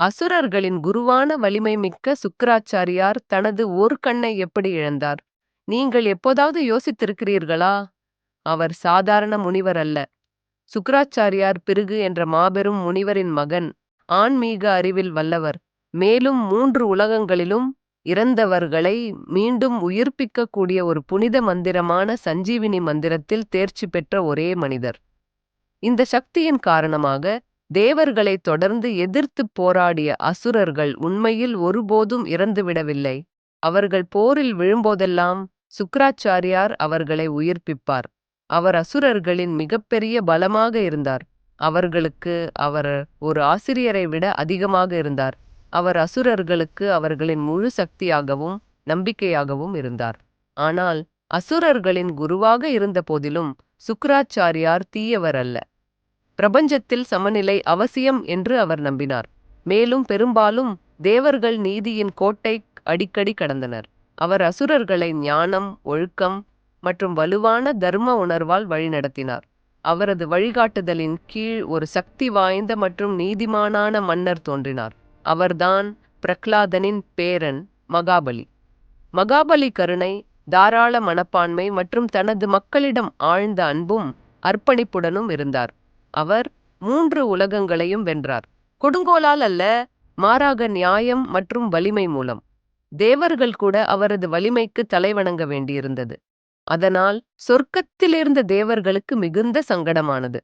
அசுரர்களின் குருவான வலிமை மிக்க தனது ஒரு கண்ணை எப்படி இழந்தார்? நீங்கள் எப்போதாவது யோசித்திருக்கிறீர்களா? அவர் சாதாரண முனிவர் அல்ல. சுக்கராச்சாரியார் பிருகு என்ற மாபெரும் முனிவரின் மகன் ஆன்மீக அறிவில் வல்லவர் மேலும் மூன்று உலகங்களிலும் இறந்தவர்களை மீண்டும் உயிர்ப்பிக்கக்கூடிய ஒரு புனித மந்திரமான சஞ்சீவினி மந்திரத்தில் தேர்ச்சி பெற்ற ஒரே மனிதர். இந்த சக்தியின் காரணமாக தேவர்களை தொடர்ந்து எதிர்த்துப் போராடிய அசுரர்கள் உண்மையில் ஒருபோதும் இறந்துவிடவில்லை அவர்கள் போரில் விழும்போதெல்லாம் சுக்ராச்சாரியார் அவர்களை உயிர்ப்பிப்பார். அவர் அசுரர்களின் மிகப்பெரிய பலமாக இருந்தார். அவர்களுக்கு அவர் ஒரு ஆசிரியரை விட அதிகமாக இருந்தார். அவர் அசுரர்களுக்கு அவர்களின் முழு சக்தியாகவும் நம்பிக்கையாகவும் இருந்தார். ஆனால் அசுரர்களின் குருவாக இருந்த போதிலும் சுக்கிராச்சாரியார் தீயவர் அல்ல பிரபஞ்சத்தில் சமநிலை அவசியம் என்று அவர் நம்பினார். மேலும் பெரும்பாலும் தேவர்கள் நீதியின் கோட்டை அடிக்கடி கடந்தனர். அவர் அசுரர்களை ஞானம் ஒழுக்கம் மற்றும் வலுவான தர்ம உணர்வால் வழிநடத்தினார். அவரது வழிகாட்டுதலின் கீழ் ஒரு சக்தி வாய்ந்த மற்றும் நீதிமானான மன்னர் தோன்றினார். அவர்தான் பிரக்லாதனின் பேரன் மகாபலி. மகாபலி கருணை தாராள மனப்பான்மை மற்றும் தனது மக்களிடம் ஆழ்ந்த அன்பும் அர்ப்பணிப்புடனும் இருந்தார். அவர் மூன்று உலகங்களையும் வென்றார். கொடுங்கோலால் அல்ல மாறாக நியாயம் மற்றும் வலிமை மூலம். தேவர்கள் கூட அவரது வலிமைக்கு தலைவணங்க வேண்டியிருந்தது. அதனால் சொர்க்கத்திலிருந்த தேவர்களுக்கு மிகுந்த சங்கடமானது.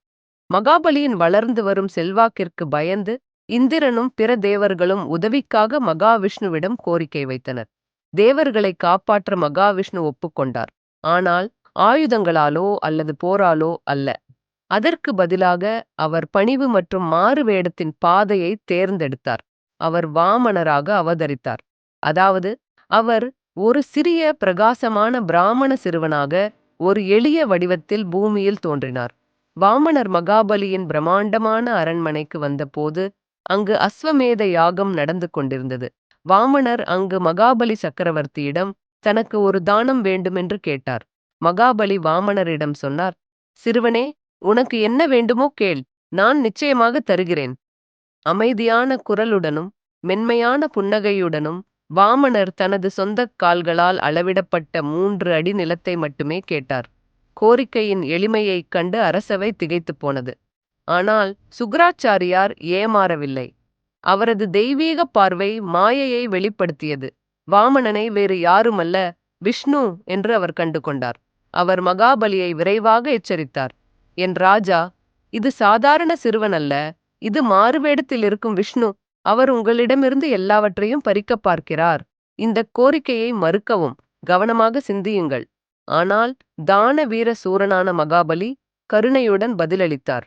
மகாபலியின் வளர்ந்து வரும் செல்வாக்கிற்கு பயந்து இந்திரனும் பிற தேவர்களும் உதவிக்காக மகாவிஷ்ணுவிடம் கோரிக்கை வைத்தனர். தேவர்களை காப்பாற்ற மகாவிஷ்ணு ஒப்புக்கொண்டார். ஆனால் ஆயுதங்களாலோ அல்லது போராலோ அல்ல. அதற்கு பதிலாக அவர் பணிவு மற்றும் மாறு வேடத்தின் பாதையை தேர்ந்தெடுத்தார். அவர் வாமனராக அவதரித்தார். அதாவது அவர் ஒரு சிறிய பிரகாசமான பிராமண சிறுவனாக ஒரு எளிய வடிவத்தில் பூமியில் தோன்றினார். வாமனர் மகாபலியின் பிரம்மாண்டமான அரண்மனைக்கு வந்தபோது அங்கு அஸ்வமேத யாகம் நடந்து கொண்டிருந்தது. வாமனர் அங்கு மகாபலி சக்கரவர்த்தியிடம் தனக்கு ஒரு தானம் வேண்டுமென்று கேட்டார். மகாபலி வாமனரிடம் சொன்னார் சிறுவனே உனக்கு என்ன வேண்டுமோ கேள் நான் நிச்சயமாக தருகிறேன். அமைதியான குரலுடனும் மென்மையான புன்னகையுடனும் வாமனர் தனது சொந்தக் கால்களால் அளவிடப்பட்ட மூன்று அடி நிலத்தை மட்டுமே கேட்டார். கோரிக்கையின் எளிமையைக் கண்டு அரசவை திகைத்துப் போனது. ஆனால் சுக்ராச்சாரியார் ஏமாறவில்லை. அவரது தெய்வீக பார்வை மாயையை வெளிப்படுத்தியது. வாமணனை வேறு யாருமல்ல விஷ்ணு என்று அவர் கண்டு கொண்டார் அவர் மகாபலியை விரைவாக எச்சரித்தார். என் ராஜா இது சாதாரண சிறுவன் அல்ல இது மாறுவேடத்தில் இருக்கும் விஷ்ணு அவர் உங்களிடமிருந்து எல்லாவற்றையும் பறிக்கப் பார்க்கிறார். இந்த கோரிக்கையை மறுக்கவும் கவனமாக சிந்தியுங்கள். ஆனால் தான வீர சூரனான மகாபலி கருணையுடன் பதிலளித்தார்.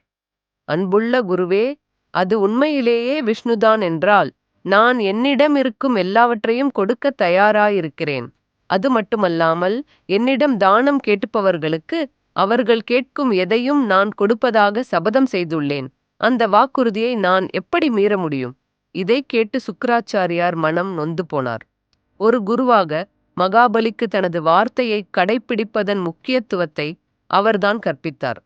அன்புள்ள குருவே அது உண்மையிலேயே விஷ்ணுதான் என்றால் நான் என்னிடம் இருக்கும் எல்லாவற்றையும் கொடுக்க தயாராயிருக்கிறேன். அது மட்டுமல்லாமல் என்னிடம் தானம் கேட்டுப்பவர்களுக்கு அவர்கள் கேட்கும் எதையும் நான் கொடுப்பதாக சபதம் செய்துள்ளேன். அந்த வாக்குறுதியை நான் எப்படி மீற முடியும்? இதை கேட்டு சுக்கராச்சாரியார் மனம் நொந்து போனார். ஒரு குருவாக மகாபலிக்கு தனது வார்த்தையை கடைப்பிடிப்பதன் முக்கியத்துவத்தை அவர்தான் கற்பித்தார்.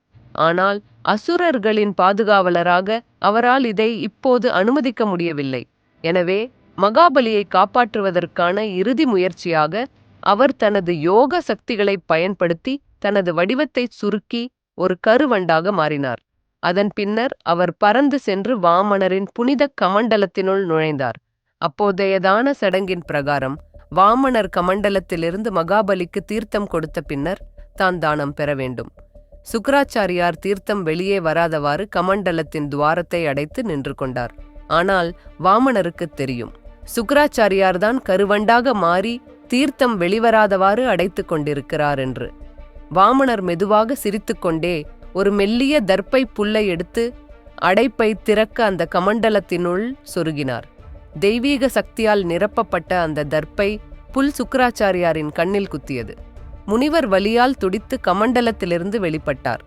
ஆனால் அசுரர்களின் பாதுகாவலராக அவரால் இதை இப்போது அனுமதிக்க முடியவில்லை. எனவே மகாபலியை காப்பாற்றுவதற்கான இறுதி முயற்சியாக அவர் தனது யோக சக்திகளை பயன்படுத்தி தனது வடிவத்தை சுருக்கி ஒரு கருவண்டாக மாறினார். அதன் பின்னர் அவர் பறந்து சென்று வாமனரின் புனித கமண்டலத்தினுள் நுழைந்தார். அப்போதைய தான சடங்கின் பிரகாரம் வாமனர் கமண்டலத்திலிருந்து மகாபலிக்கு தீர்த்தம் கொடுத்த பின்னர் தான் தானம் பெற வேண்டும். சுக்கராச்சாரியார் தீர்த்தம் வெளியே வராதவாறு கமண்டலத்தின் துவாரத்தை அடைத்து நின்று கொண்டார். ஆனால் வாமனருக்கு தெரியும். சுக்கராச்சாரியார் தான் கருவண்டாக மாறி தீர்த்தம் வெளிவராதவாறு அடைத்து கொண்டிருக்கிறார் என்று. வாமனர் மெதுவாக சிரித்துக்கொண்டே ஒரு மெல்லிய தர்ப்பை புல்லை எடுத்து அடைப்பை திறக்க அந்த கமண்டலத்தினுள் சொருகினார். தெய்வீக சக்தியால் நிரப்பப்பட்ட அந்த தர்ப்பை புல் சுக்கராச்சாரியாரின் கண்ணில் குத்தியது. முனிவர் வலியால் துடித்து கமண்டலத்திலிருந்து வெளிப்பட்டார்.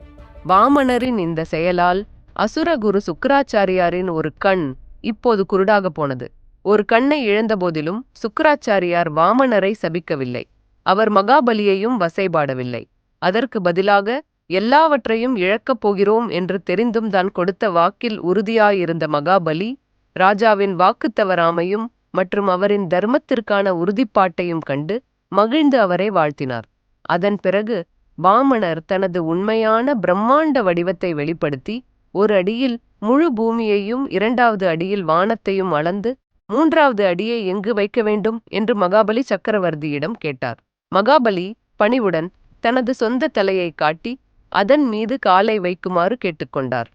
வாமனரின் இந்த செயலால் அசுரகுரு சுக்கராச்சாரியாரின் ஒரு கண் இப்போது குருடாக போனது. ஒரு கண்ணை இழந்தபோதிலும் சுக்கராச்சாரியார் வாமனரை சபிக்கவில்லை. அவர் மகாபலியையும் வசைபாடவில்லை. அதற்கு பதிலாக எல்லாவற்றையும் இழக்கப் போகிறோம் என்று தெரிந்தும் தான் கொடுத்த வாக்கில் உறுதியாயிருந்த மகாபலி ராஜாவின் வாக்குத்தவராமையும் மற்றும் அவரின் தர்மத்திற்கான உறுதிப்பாட்டையும் கண்டு மகிழ்ந்து அவரை வாழ்த்தினார். அதன் பிறகு வாமனர் தனது உண்மையான பிரம்மாண்ட வடிவத்தை வெளிப்படுத்தி ஒரு அடியில் முழு பூமியையும் இரண்டாவது அடியில் வானத்தையும் அளந்து மூன்றாவது அடியை எங்கு வைக்க வேண்டும் என்று மகாபலி சக்கரவர்த்தியிடம் கேட்டார். மகாபலி பணிவுடன் தனது சொந்த தலையை காட்டி அதன் மீது காலை வைக்குமாறு கேட்டுக்கொண்டார்.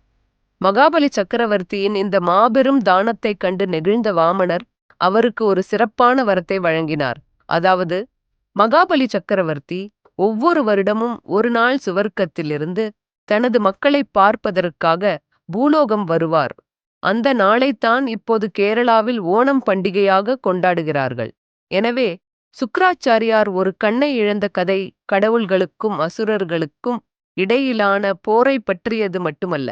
மகாபலி சக்கரவர்த்தியின் இந்த மாபெரும் தானத்தைக் கண்டு நெகிழ்ந்த வாமனர் அவருக்கு ஒரு சிறப்பான வரத்தை வழங்கினார். அதாவது மகாபலி சக்கரவர்த்தி ஒவ்வொரு வருடமும் ஒரு நாள் சுவர்க்கத்திலிருந்து தனது மக்களை பார்ப்பதற்காக பூலோகம் வருவார். அந்த நாளைத்தான் இப்போது கேரளாவில் ஓணம் பண்டிகையாக கொண்டாடுகிறார்கள். எனவே சுக்ராச்சாரியார் ஒரு கண்ணை இழந்த கதை கடவுள்களுக்கும் அசுரர்களுக்கும் இடையிலான போரை பற்றியது மட்டுமல்ல.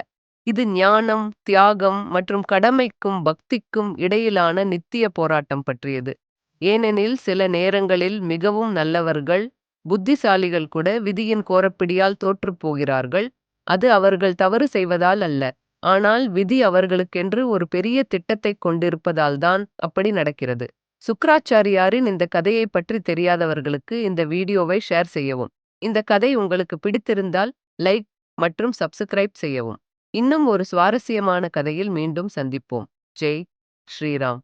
இது ஞானம் தியாகம் மற்றும் கடமைக்கும் பக்திக்கும் இடையிலான நித்திய போராட்டம் பற்றியது. ஏனெனில் சில நேரங்களில் மிகவும் நல்லவர்கள் புத்திசாலிகள் கூட விதியின் கோரப்பிடியால் தோற்றுப் போகிறார்கள். அது அவர்கள் தவறு செய்வதால் அல்ல. ஆனால் விதி அவர்களுக்கென்று ஒரு பெரிய திட்டத்தைக் கொண்டிருப்பதால்தான் அப்படி நடக்கிறது. சுக்ராச்சாரியாரின் இந்த கதையை பற்றி தெரியாதவர்களுக்கு இந்த வீடியோவை ஷேர் செய்யவும். இந்த கதை உங்களுக்கு பிடித்திருந்தால் லைக் மற்றும் சப்ஸ்கிரைப் செய்யவும். இன்னும் ஒரு சுவாரஸ்யமான கதையில் மீண்டும் சந்திப்போம். ஜெய் ஸ்ரீராம்.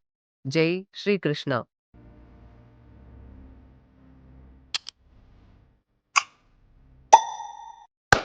ஜெய் ஸ்ரீ கிருஷ்ணா.